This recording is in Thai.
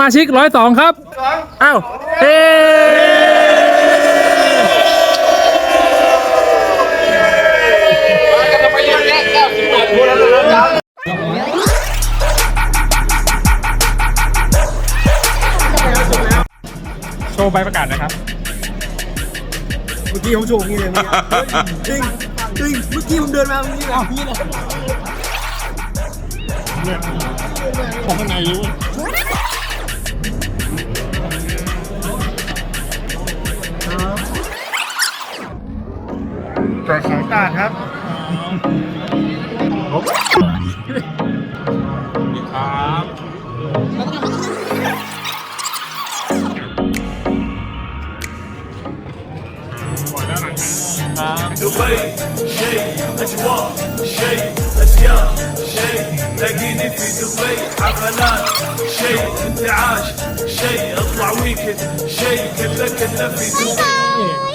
มาชิกร้อยสองครับอ้าวเฮ้โชว์ใบประกาศนะครับ เมื่อกี้ผมโชว์อย่างนี้เลยเมื่อกี้จริงจริงเมื่อกี้ผมเดินมาเมื่อกี้แบบนี้เลยของข้างในรู้ แต่สายตาครับ ครับหมดแล้วนะครับ دبي شيء اجواء شيء ازياء شيء تلاقيني في دبي حفلات شيء انتعاش شيء اطلع ويكند شيء كله كله في دبي